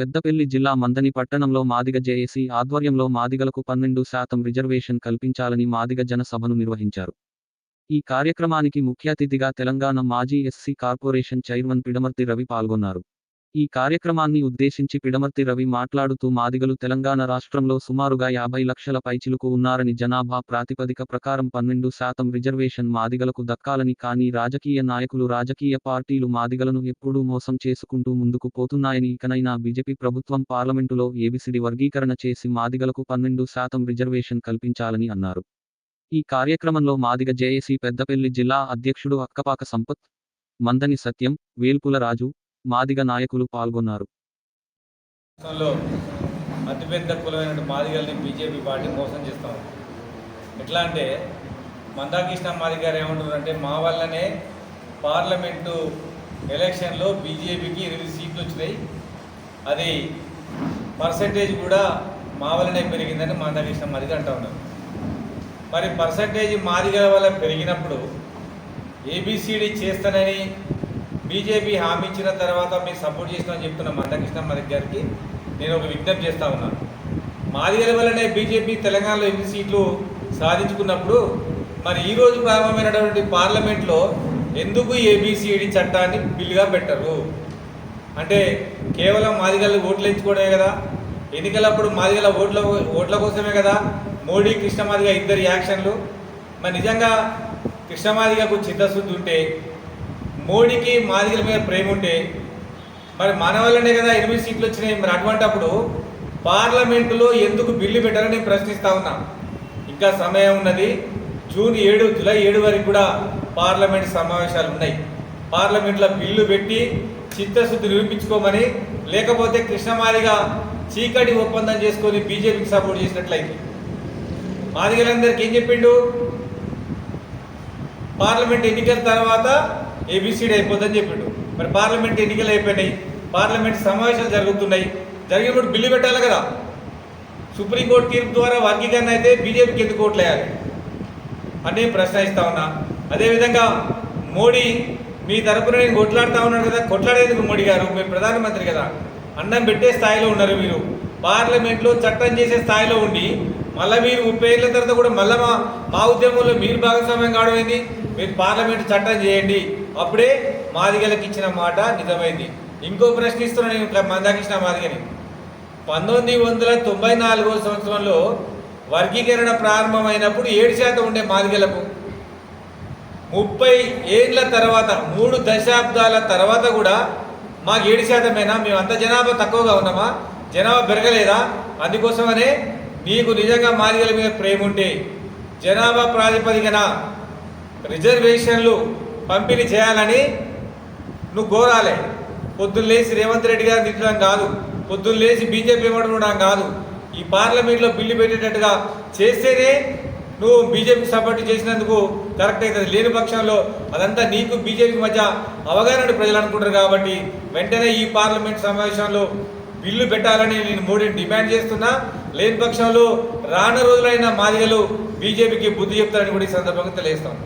పెద్దపల్లి జిల్లా మందని పట్టణంలో మాదిగ జేఏసీ ఆధ్వర్యంలో మాదిగలకు పన్నెండు శాతం రిజర్వేషన్ కల్పించాలని మాదిగ జన సభను నిర్వహించారు. ఈ కార్యక్రమానికి ముఖ్య అతిథిగా తెలంగాణ మాజీ SC corporation chairman Pidamarthi Ravi పాల్గొన్నారు. ఈ కార్యక్రమాన్ని ఉద్దేశించి పిడమర్తి రవి మాట్లాడుతూ మాదిగలు తెలంగాణ రాష్ట్రంలో సుమారుగా యాభై లక్షల పైచిలుకు ఉన్నారని జనాభా ప్రాతిపదిక ప్రకారం పన్నెండు శాతం రిజర్వేషన్ మాదిగలకు దక్కాలని కానీ రాజకీయ నాయకులు రాజకీయ పార్టీలు మాదిగలను ఎప్పుడూ మోసం చేసుకుంటూ ముందుకు పోతున్నాయని ఇకనైనా బీజేపీ ప్రభుత్వం పార్లమెంటులో ఏబిసిడి వర్గీకరణ చేసి మాదిగలకు పన్నెండు శాతం రిజర్వేషన్ కల్పించాలని అన్నారు. ఈ కార్యక్రమంలో మాదిగ జేఏసీ పెద్దపల్లి జిల్లా అధ్యక్షుడు అక్కపాక సంపత్ మందని సత్యం వేల్పుల రాజు మాదిగ నాయకులు పాల్గొన్నారు. అతిపెద్ద కులమైన మాదిగల్ని బీజేపీ పార్టీ మోసం చేస్తాం ఎట్లా అంటే మందాకృష్ణ మాదిగ గారు ఏమంటున్నారంటే మా వల్లనే పార్లమెంటు ఎలక్షన్లో బీజేపీకి ఎనిమిది సీట్లు వచ్చినాయి. అది పర్సంటేజ్ కూడా మా వల్లనే పెరిగిందని మందాకృష్ణ మాదిగ అంటూ ఉన్నారు. మరి పర్సంటేజ్ మాదిగల వల్ల పెరిగినప్పుడు ఏబిసిడి చేస్తానని బీజేపీ హామీ ఇచ్చిన తర్వాత మీరు సపోర్ట్ చేస్తామని చెప్తున్న మందకృష్ణ మరి గారికి నేను ఒక విజ్ఞప్తి చేస్తా ఉన్నాను మాదిగల వల్లనే బీజేపీ తెలంగాణలో ఎన్ని సీట్లు సాధించుకున్నప్పుడు మరి ఈరోజు ప్రారంభమైనటువంటి పార్లమెంట్లో ఎందుకు ఏబిసిడి చట్టాన్ని బిల్లుగా పెట్టరు? అంటే కేవలం మాదిగలు ఓట్లు ఎంచుకోవడమే కదా? ఎన్నికలప్పుడు మాదిగల ఓట్ల ఓట్ల కోసమే కదా మోడీ కృష్ణమాదిగ ఇద్దరు యాక్షన్లు? మరి నిజంగా కృష్ణమాదిగకు చిత్తశుద్ధి ఉంటే మోడీకి మాదిగల మీద ప్రేమ ఉంటే మరి మన వల్లనే కదా ఎనిమిది సీట్లు వచ్చినాయి. మరి అటువంటప్పుడు పార్లమెంటులో ఎందుకు బిల్లు పెట్టారని నేను ప్రశ్నిస్తా ఉన్నా. ఇంకా సమయం ఉన్నది. జూన్ ఏడు జూలై ఏడు వరకు కూడా పార్లమెంట్ సమావేశాలు ఉన్నాయి. పార్లమెంట్లో బిల్లు పెట్టి చిత్తశుద్ధి నిరూపించుకోమని లేకపోతే కృష్ణమాదిగా చీకటి ఒప్పందం చేసుకొని బీజేపీకి సపోర్ట్ చేసినట్లయితే. మాదిగలందరికీ ఏం చెప్పిండు? పార్లమెంట్ ఎన్నికల తర్వాత ఏబిసిడి అయిపోద్దని చెప్పిండు. మరి పార్లమెంట్ ఎన్నికలు అయిపోయినాయి. పార్లమెంట్ సమావేశాలు జరుగుతున్నాయి. జరిగినప్పుడు బిల్లు పెట్టాలి కదా. సుప్రీంకోర్టు తీర్పు ద్వారా వర్గీకరణ అయితే బీజేపీకి ఎందుకు ఓట్లు వేయాలి? అని ప్రశ్నిస్తా ఉన్నా. అదేవిధంగా మోడీ మీ తరపున నేను కొట్లాడుతూ ఉన్నాను కదా. కొట్లాడేందుకు మోడీ గారు? మీరు ప్రధానమంత్రి కదా. అన్నం పెట్టే స్థాయిలో ఉన్నారు మీరు. పార్లమెంట్లో చట్టం చేసే స్థాయిలో ఉండి మళ్ళీ మీరు ముప్పై ఏళ్ళ తర్వాత కూడా మళ్ళీ మా మా ఉద్యమంలో మీరు భాగస్వామ్యం కావడం ఏంది? మీరు పార్లమెంట్ చట్టం చేయండి. అప్పుడే మాదిగలకు ఇచ్చిన మాట నిజమైంది. ఇంకో ప్రశ్న ఇస్తున్నాను నేను ఇట్లా మందాకృష్ణ మాదిగని. పంతొమ్మిది వందల తొంభై నాలుగో సంవత్సరంలో వర్గీకరణ ప్రారంభమైనప్పుడు ఏడు శాతం ఉండే మాదిగలకు. ముప్పై ఏళ్ళ తర్వాత మూడు దశాబ్దాల తర్వాత కూడా మాకు ఏడు శాతమేనా? మేము అంత జనాభా తక్కువగా ఉన్నామా? జనాభా పెరగలేదా? అందుకోసమనే నీకు నిజంగా మాదిగల మీద ప్రేమ ఉంటే జనాభా ప్రాతిపదికన రిజర్వేషన్లు పంపిణీ చేయాలని నువ్వు కోరాలి. పొద్దున్న లేచి రేవంత్ రెడ్డి గారిని తిట్టడం కాదు పొద్దున్న లేచి బీజేపీ ఇవ్వడం కాదు. ఈ పార్లమెంట్లో బిల్లు పెట్టేటట్టుగా చేస్తేనే నువ్వు బీజేపీకి సపోర్ట్ చేసినందుకు కరెక్ట్ అవుతుంది. లేని పక్షంలో అదంతా నీకు బీజేపీకి మధ్య అవగాహన ప్రజలు అనుకుంటారు కాబట్టి వెంటనే ఈ పార్లమెంట్ సమావేశంలో బిల్లు పెట్టాలని నేను మోడీని డిమాండ్ చేస్తున్నా. లేని పక్షంలో రాను రోజులైన మాదిగలు బీజేపీకి బుద్ధి చెప్తారని కూడా ఈ సందర్భంగా తెలియజేస్తాను